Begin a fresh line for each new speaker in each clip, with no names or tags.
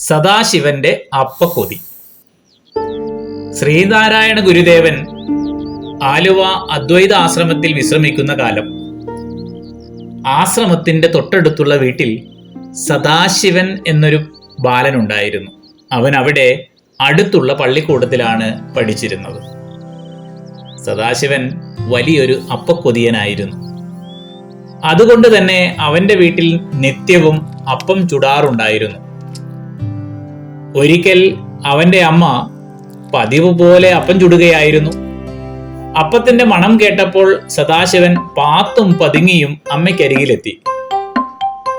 സദാശിവന്റെ അപ്പക്കൊതി. ശ്രീനാരായണ ഗുരുദേവൻ ആലുവ അദ്വൈത ആശ്രമത്തിൽ വിശ്രമിക്കുന്ന കാലം. ആശ്രമത്തിന്റെ തൊട്ടടുത്തുള്ള വീട്ടിൽ സദാശിവൻ എന്നൊരു ബാലനുണ്ടായിരുന്നു. അവൻ അവിടെ അടുത്തുള്ള പള്ളിക്കൂടത്തിലാണ് പഠിച്ചിരുന്നത്. സദാശിവൻ വലിയൊരു അപ്പക്കൊതിയനായിരുന്നു. അതുകൊണ്ട് തന്നെ അവന്റെ വീട്ടിൽ നിത്യവും അപ്പം ചുടാറുണ്ടായിരുന്നു. ഒരിക്കൽ അവന്റെ അമ്മ പതിവ് പോലെ അപ്പം ചുടുകയായിരുന്നു. അപ്പത്തിന്റെ മണം കേട്ടപ്പോൾ സദാശിവൻ പാത്തും പതുങ്ങിയും അമ്മയ്ക്കരികിലെത്തി.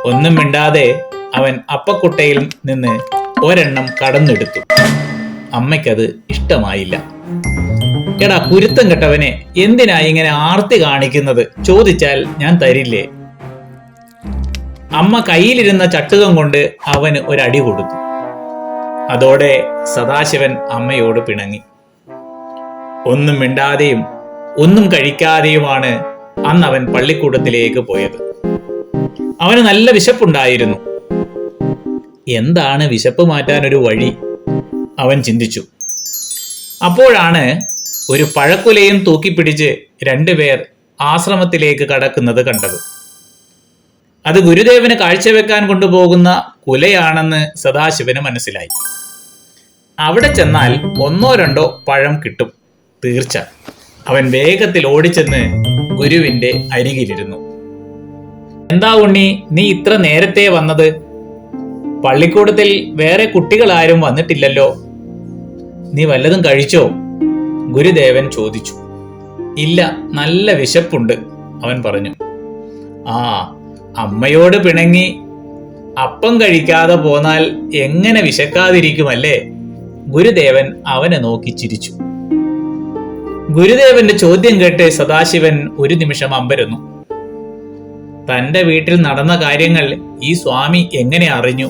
ഒന്നും മിണ്ടാതെ അവൻ അപ്പക്കുട്ടയിൽ നിന്ന് ഒരെണ്ണം കടന്നെടുത്തു. അമ്മയ്ക്കത് ഇഷ്ടമായില്ല. എടാ കുരുത്തം കെട്ടവനെ എന്തിനാ ഇങ്ങനെ ആർത്തി കാണിക്കുന്നത്? ചോദിച്ചാൽ ഞാൻ തരില്ലേ? അമ്മ കയ്യിലിരുന്ന ചട്ടുകം കൊണ്ട് അവന് ഒരടി കൊടുത്തു. അതോടെ സദാശിവൻ അമ്മയോട് പിണങ്ങി. ഒന്നും മിണ്ടാതെയും ഒന്നും കഴിക്കാതെയുമാണ് അന്ന് അവൻ പള്ളിക്കൂടത്തിലേക്ക് പോയത്. അവന് നല്ല വിശപ്പുണ്ടായിരുന്നു. എന്താണ് വിശപ്പ് മാറ്റാൻ ഒരു വഴി? അവൻ ചിന്തിച്ചു. അപ്പോഴാണ് ഒരു പഴക്കുലയും തൂക്കിപ്പിടിച്ച് രണ്ടുപേർ ആശ്രമത്തിലേക്ക് കടക്കുന്നത് കണ്ടത്. അത് ഗുരുദേവന് കാഴ്ചവെക്കാൻ കൊണ്ടുപോകുന്ന കുലയാണെന്ന് സദാശിവന് മനസ്സിലായി. അവിടെ ചെന്നാൽ ഒന്നോ രണ്ടോ പഴം കിട്ടും. തീർച്ച അവൻ വേഗത്തിൽ ഓടിച്ചെന്ന് ഗുരുവിന്റെ അരികിലിരുന്നു. എന്താ ഉണ്ണി നീ ഇത്ര നേരത്തെ വന്നത്? പള്ളിക്കൂടത്തിൽ വേറെ കുട്ടികളാരും വന്നിട്ടില്ലല്ലോ. നീ വല്ലതും കഴിച്ചോ? ഗുരുദേവൻ ചോദിച്ചു. ഇല്ല നല്ല വിശപ്പുണ്ട് അവൻ പറഞ്ഞു. ആ അമ്മയോട് പിണങ്ങി. അപ്പം കഴിക്കാതെ പോന്നാൽ എങ്ങനെ വിശക്കാതിരിക്കുമല്ലേ? ഗുരുദേവൻ അവനെ നോക്കി ചിരിച്ചു. ഗുരുദേവന്റെ ചോദ്യം കേട്ട് സദാശിവൻ ഒരു നിമിഷം അമ്പരുന്നു. തന്റെ വീട്ടിൽ നടന്ന കാര്യങ്ങൾ ഈ സ്വാമി എങ്ങനെ അറിഞ്ഞു?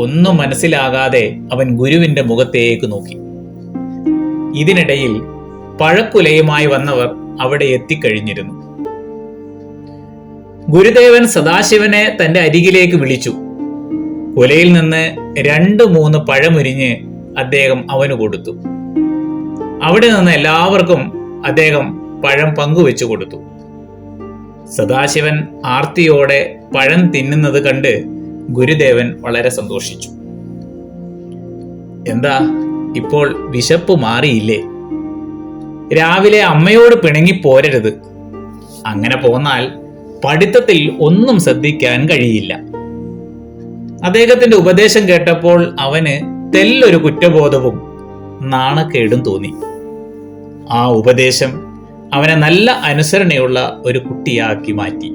ഒന്നും മനസ്സിലാകാതെ അവൻ ഗുരുവിന്റെ മുഖത്തേക്ക് നോക്കി. ഇതിനിടയിൽ പഴക്കുലയുമായി വന്നവർ അവിടെ എത്തിക്കഴിഞ്ഞിരുന്നു. ഗുരുദേവൻ സദാശിവനെ തന്റെ അരികിലേക്ക് വിളിച്ചു. കുലയിൽ നിന്ന് രണ്ട് മൂന്ന് പഴമുരിഞ്ഞ് അദ്ദേഹം അവന് കൊടുത്തു. അവിടെ നിന്ന് എല്ലാവർക്കും അദ്ദേഹം പഴം പങ്കുവെച്ചു കൊടുത്തു. സദാശിവൻ ആർത്തിയോടെ പഴം തിന്നുന്നത് കണ്ട് ഗുരുദേവൻ വളരെ സന്തോഷിച്ചു. എന്താ ഇപ്പോൾ വിശപ്പ് മാറിയില്ലേ? രാവിലെ അമ്മയോട് പിണങ്ങി പോരരുത്. അങ്ങനെ പോന്നാൽ പഠിത്തത്തിൽ ഒന്നും ശ്രദ്ധിക്കാൻ കഴിയില്ല. അദ്ദേഹത്തിന്റെ ഉപദേശം കേട്ടപ്പോൾ അവന് തെല്ലൊരു കുറ്റബോധവും നാണക്കേടും തോന്നി. ആ ഉപദേശം അവനെ നല്ല അനുസരണയുള്ള ഒരു കുട്ടിയാക്കി മാറ്റി.